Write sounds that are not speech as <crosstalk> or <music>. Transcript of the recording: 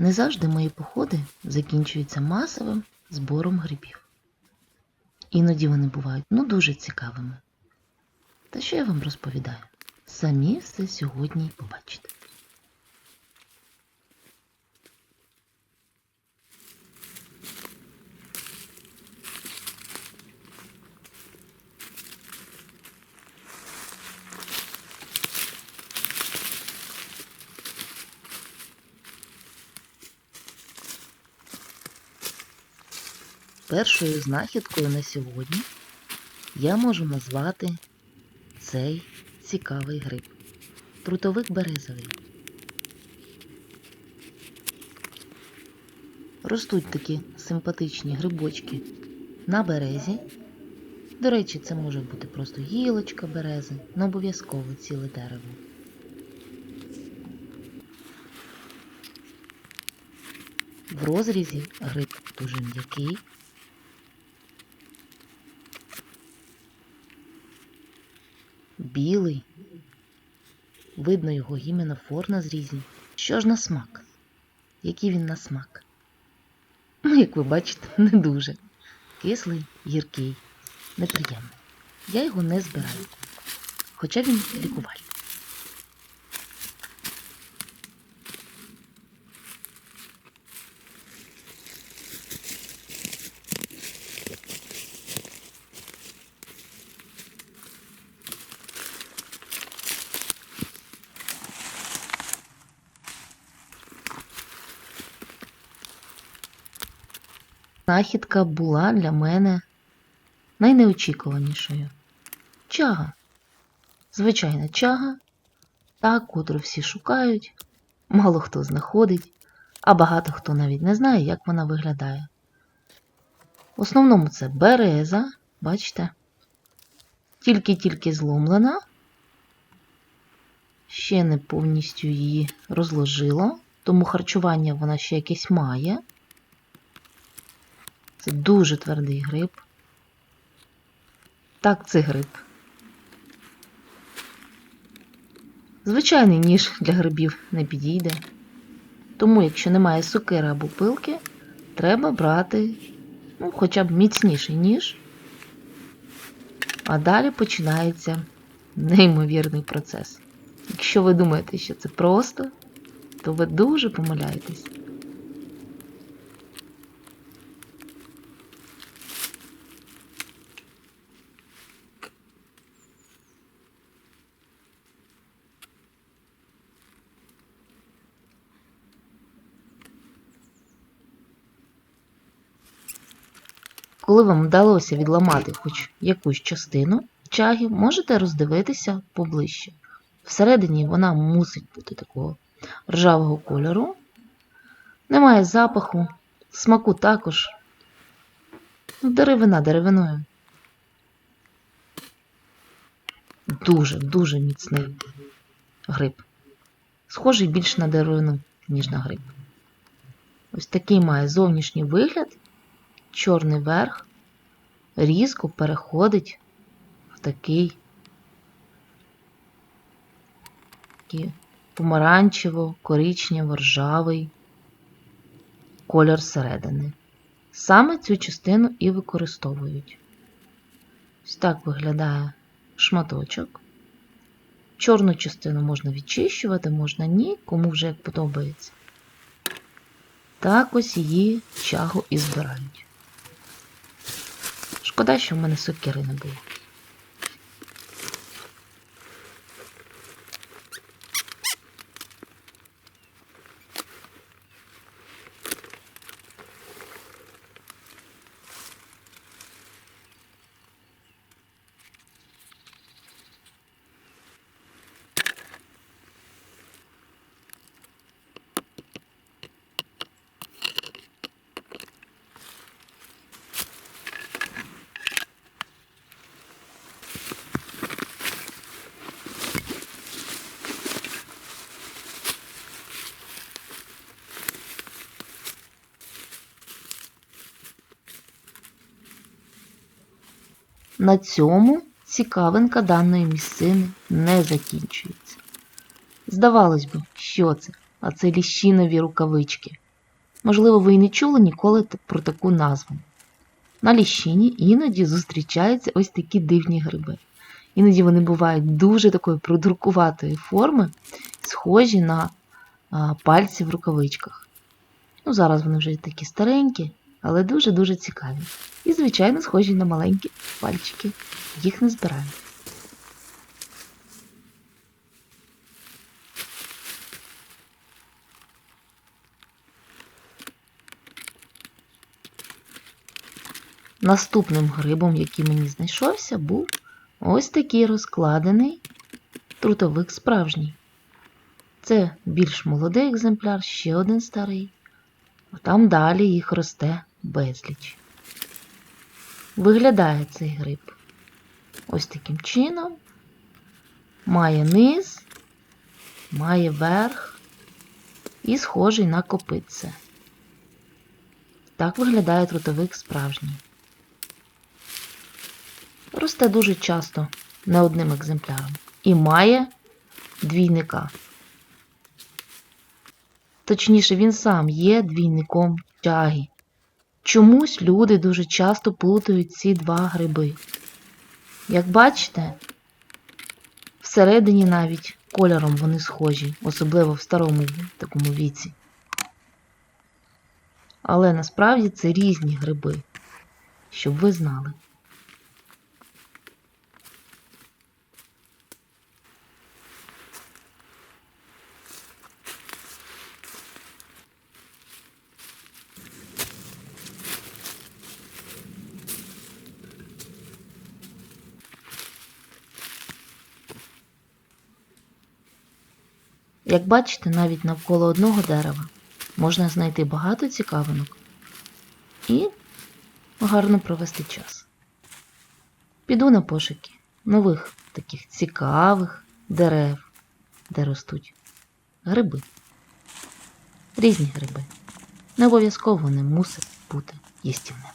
Не завжди мої походи закінчуються масовим збором грибів. Іноді вони бувають ну дуже цікавими. Та що я вам розповідаю? Самі все сьогодні побачите. Першою знахідкою на сьогодні я можу назвати цей цікавий гриб. Трутовик березовий. Ростуть такі симпатичні грибочки на березі. До речі, це може бути просто гілочка берези, не обов'язково ціле дерево. В розрізі гриб дуже м'який. Білий. Видно його гіменофор на зрізі. Що ж на смак? Який він на смак? Ну, як ви бачите, <laughs> не дуже. Кислий, гіркий, неприємний. Я його не збираю, хоча він лікувальний. Знахідка була для мене найнеочікуванішою. Чага. Звичайна чага, та, котру всі шукають, мало хто знаходить, а багато хто навіть не знає, як вона виглядає. В основному це береза, бачите, тільки-тільки зломлена, ще не повністю її розложила, тому харчування вона ще якесь має. Це дуже твердий гриб. Так, це гриб. Звичайний ніж для грибів не підійде. Тому, якщо немає сокири або пилки, треба брати ну, хоча б міцніший ніж. А далі починається неймовірний процес. Якщо ви думаєте, що це просто, то ви дуже помиляєтесь. Коли вам вдалося відламати хоч якусь частину чаги, можете роздивитися поближче. Всередині вона мусить бути такого ржавого кольору. Немає запаху, смаку також. Деревина деревиною. Дуже, дуже міцний гриб. Схожий більш на деревину, ніж на гриб. Ось такий має зовнішній вигляд чорний верх різко переходить в такий, помаранчево-коричнево-ржавий колір середини. Саме цю частину і використовують. Ось так виглядає шматочок. Чорну частину можна відчищувати, можна ні, кому вже як подобається. Так ось її чагу і збирають. Шкода, що в мене сокири не було. На цьому цікавинка даної місцини не закінчується. Здавалось би, що це? А це ліщинові рукавички. Можливо, ви і не чули ніколи про таку назву. На ліщині іноді зустрічаються ось такі дивні гриби. Іноді вони бувають дуже такої продуркуватої форми, схожі на а, пальці в рукавичках. Ну, зараз вони вже такі старенькі, але дуже-дуже цікаві. І, звичайно, схожі на маленькі пальчики. Їх не збирають. Наступним грибом, який мені знайшовся, був ось такий розкладений трутовик справжній. Це більш молодий екземпляр, ще один старий. А там далі їх росте безліч. Виглядає цей гриб ось таким чином. Має низ, має верх і схожий на копитце. Так виглядає трутовик справжній. Росте дуже часто не одним екземпляром і має двійника. Точніше, він сам є двійником тяги. Чомусь люди дуже часто плутають ці два гриби. Як бачите, всередині навіть кольором вони схожі, особливо в старому такому віці. Але насправді це різні гриби, щоб ви знали. Як бачите, навіть навколо одного дерева можна знайти багато цікавинок і гарно провести час. Піду на пошуки нових таких цікавих дерев, де ростуть гриби. Різні гриби. Не обов'язково вони мусять бути їстівними.